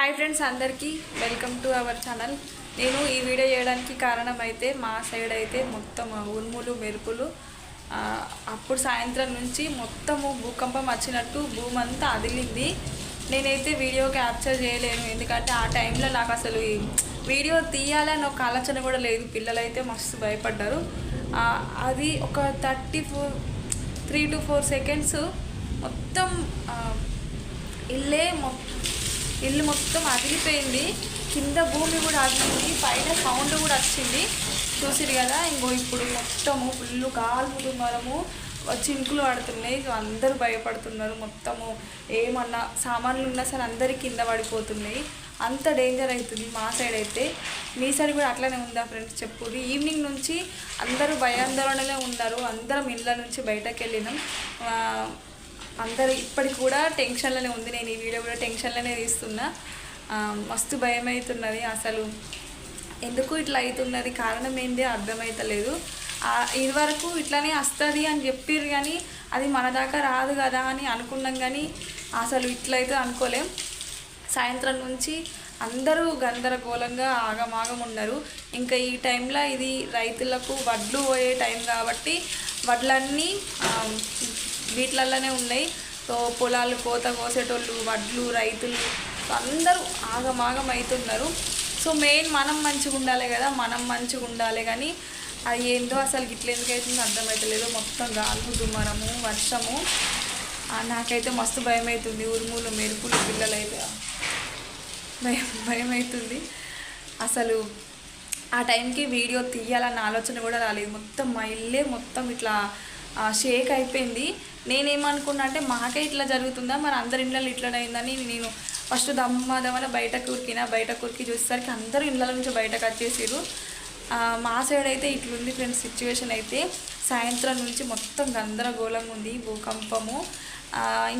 Hi friends అందరికీ welcome to our channel. నేను ఈ వీడియో చేయడానికి కారణం అయితే మా సైడ్ అయితే మొత్తం ఉరుములు మెరుపులు అప్పుడు సాయంత్రం నుంచి మొత్తము భూకంపం వచ్చినట్టు భూమంతా అదిలింది. నేనైతే వీడియో క్యాప్చర్ చేయలేను ఎందుకంటే ఆ టైంలో నాకు అసలు వీడియో తీయాలని ఒక ఆలోచన కూడా లేదు. పిల్లలు అయితే మస్తు భయపడ్డారు. అది ఒక thirty four three two four seconds మొత్తం ఇల్లే మొత్తం ఇల్లు మొత్తం అదిగిపోయింది కింద భూమి కూడా అదిగింది పైన సౌండ్ కూడా వచ్చింది. చూసిరు కదా ఇంకో ఇప్పుడు మొత్తము ఫుల్ కాలు మరము చినుకులు పడుతున్నాయి అందరూ భయపడుతున్నారు మొత్తము. ఏమన్నా సామాన్లు ఉన్నా సరే అందరి కింద పడిపోతున్నాయి. అంత డేంజర్ అవుతుంది మా సైడ్ అయితే. మీ సైడ్ కూడా అట్లనే ఉందా ఫ్రెండ్స్ చెప్పు. ఈవినింగ్ నుంచి అందరూ భయాందోళనలే ఉన్నారు. అందరం ఇళ్ళ నుంచి బయటకు వెళ్ళినాం అందరు ఇప్పటికి కూడా టెన్షన్లోనే ఉంది. నేను ఈ వీడియో కూడా టెన్షన్లోనే తీస్తున్నా. మస్తు భయం అవుతున్నది అసలు. ఎందుకు ఇట్లా అవుతున్నది కారణం ఏంటి? అర్థమవుతలేదు ఇదివరకు ఇట్లానే వస్తుంది అని చెప్పిర్రు కానీ అది మన దాకా రాదు కదా అని అనుకున్నాం కానీ అసలు ఇట్లయితే అనుకోలేం. సాయంత్రం నుంచి అందరూ గందరగోళంగా ఆగమాగం ఉన్నారు. ఇంకా ఈ టైంలో ఇది రైతులకు వడ్లు పోయే టైం కాబట్టి వడ్లన్నీ వీటిలలోనే ఉన్నాయి. సో పొలాలు కోత కోసేటోళ్ళు వడ్లు రైతులు అందరూ ఆగమాగం అవుతున్నారు సో మెయిన్ మనం మంచిగా ఉండాలి కదా మనం మంచిగా ఉండాలి కానీ అది ఏందో అసలు ఇట్లా ఎందుకు అవుతుందో అర్థమవుతలేదు మొత్తం గాలు దుమ్మరము వర్షము. నాకైతే మస్తు భయం అవుతుంది ఉరుములు మెరుపులు పిల్లలైతే భయం భయం అవుతుంది అసలు ఆ టైంకి వీడియో తీయాలన్న ఆలోచన కూడా రాలేదు. మొత్తం మా ఇల్లే మొత్తం ఇట్లా షేక్ అయిపోయింది. నేనేమనుకున్నా అంటే మాకే ఇట్లా జరుగుతుందా? మరి అందరి ఇళ్ళలో ఇట్లా అయిందని నేను ఫస్ట్ దమ్మ బయట బయటకు బయట కూరికి చూసేసరికి అందరూ ఇళ్ళ నుంచి బయటకు వచ్చేసారు మా సైడ్ అయితే ఇట్లుంది ఫ్రెండ్స్ సిచ్యువేషన్ అయితే. సాయంత్రం నుంచి మొత్తం గందరగోళంగా ఉంది భూకంపము.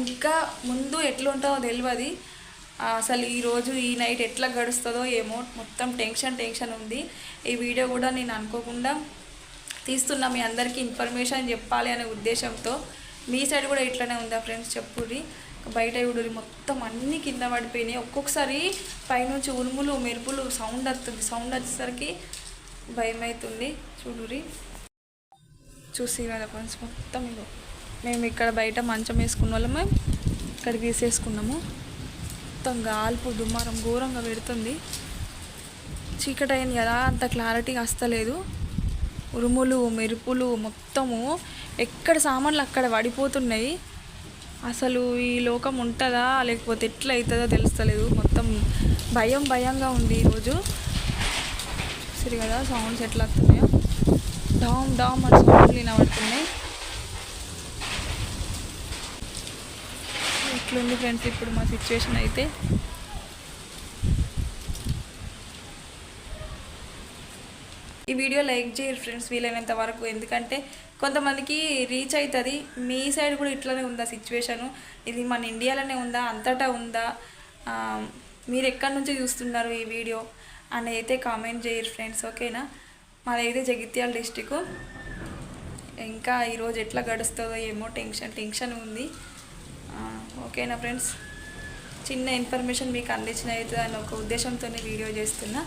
ఇంకా ముందు ఎట్లుంటుందో తెలియదు అసలు ఈరోజు ఈ నైట్ ఎట్లా గడుస్తుందో ఏమో మొత్తం టెన్షన్ టెన్షన్ ఉంది. ఈ వీడియో కూడా నేను అనుకోకుండా తీస్తున్నా మీ అందరికీ ఇన్ఫర్మేషన్ చెప్పాలి అనే ఉద్దేశంతో మీ సైడ్ కూడా ఇట్లనే ఉందా ఫ్రెండ్స్ చెప్పుర్రి? బయట చూడురి మొత్తం అన్నీ కింద పడిపోయినాయి. ఒక్కొక్కసారి పైనుంచి ఉరుములు మెరుపులు సౌండ్ వస్తుంది సౌండ్ వచ్చేసరికి భయం అవుతుంది చూడురి చూసి కదా ఫ్రెండ్స్ మొత్తం ఇగో. మేము ఇక్కడ బయట మంచం వేసుకున్న వాళ్ళమే ఇక్కడ తీసేసుకున్నాము. మొత్తం గాల్పు దుమ్మారం ఘోరంగా పెడుతుంది. చీకటి అయింది కదా అంత క్లారిటీగా వస్తలేదు ఉరుములు మెరుపులు మొత్తము ఎక్కడ సామాన్లు అక్కడ పడిపోతున్నాయి అసలు ఈ లోకం ఉంటుందా లేకపోతే ఎట్లా అవుతుందో తెలుస్తలేదు. మొత్తం భయం భయంగా ఉంది ఈరోజు సరే కదా సౌండ్స్ ఎట్లా వస్తున్నాయో. డామ్ డామ్ అని సౌండ్లు వినబడుతున్నాయి. ఇట్లుంది ఫ్రెండ్స్ ఇప్పుడు మా సిచ్యువేషన్ అయితే? ఈ వీడియో లైక్ చేయరు ఫ్రెండ్స్ వీలైనంత వరకు. ఎందుకంటే కొంతమందికి రీచ్ అవుతుంది మీ సైడ్ కూడా ఇట్లానే ఉందా సిచ్యువేషను ఇది మన ఇండియాలోనే ఉందా? అంతటా ఉందా? మీరు ఎక్కడి నుంచి చూస్తున్నారు ఈ వీడియో? అని అయితే కామెంట్ చేయరు ఫ్రెండ్స్ ఓకేనా మాదైతే జగిత్యాల డిస్టిక్ ఇంకా ఈరోజు ఎట్లా గడుస్తుందో ఏమో టెన్షన్ టెన్షన్ ఉంది. ఓకేనా ఫ్రెండ్స్? చిన్న ఇన్ఫర్మేషన్ మీకు అందించిన అయితే అని ఒక ఉద్దేశంతోనే వీడియో చేస్తున్నా.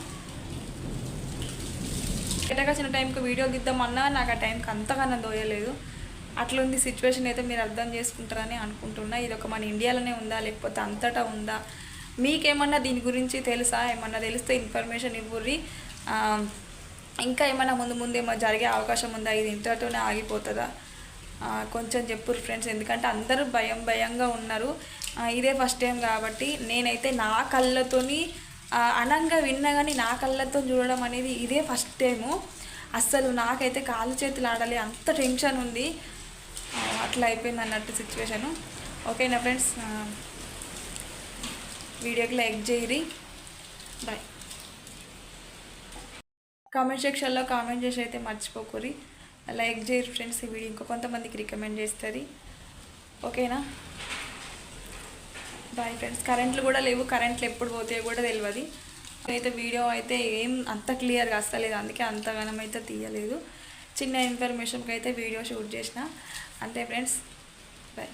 ఎటగా చిన్న టైంకి వీడియో తీద్దామన్నా నాకు ఆ టైంకి అంతగానో దోయలేదు. అట్లుంది సిచ్యువేషన్ అయితే మీరు అర్థం చేసుకుంటారని అనుకుంటున్నా. ఇది ఒక మన ఇండియాలోనే ఉందా లేకపోతే అంతటా ఉందా? మీకేమన్నా దీని గురించి తెలుసా? ఏమన్నా తెలిస్తే ఇన్ఫర్మేషన్ ఇవ్వర్రి. ఇంకా ఏమన్నా ముందు ముందు ఏమో జరిగే అవకాశం ఉందా? ఇది ఇంతటోనే ఆగిపోతుందా? కొంచెం చెప్పురు ఫ్రెండ్స్. ఎందుకంటే అందరూ భయం భయంగా ఉన్నారు. ఇదే ఫస్ట్ టైం కాబట్టి నేనైతే నా కళ్ళతోని అనంగా విన్నా కానీ నా కళ్ళతో చూడడం అనేది ఇదే ఫస్ట్ టైము. అస్సలు నాకైతే కాళ్ళు చేతులు ఆడాలి అంత టెన్షన్ ఉంది. అట్లా అయిపోయింది అన్నట్టు సిచ్యువేషను. ఓకేనా ఫ్రెండ్స్ వీడియోకి లైక్ చేయరి. బాయ్ కామెంట్ సెక్షన్లో కామెంట్ చేసి అయితే మర్చిపోకూరి లైక్ చేయరు ఫ్రెండ్స్ ఈ వీడియో ఇంకో కొంతమందికి రికమెండ్ చేస్తుంది. ఓకేనా? బాయ్ ఫ్రెండ్స్ కరెంట్లు కూడా లేవు. కరెంట్లు ఎప్పుడు పోతాయో కూడా తెలియదు అయితే వీడియో అయితే ఏం అంత క్లియర్గా వస్తలేదు అందుకే అంతగానం అయితే తీయలేదు. చిన్న ఇన్ఫర్మేషన్కి అయితే వీడియో షూట్ చేసిన. అంతే ఫ్రెండ్స్ బాయ్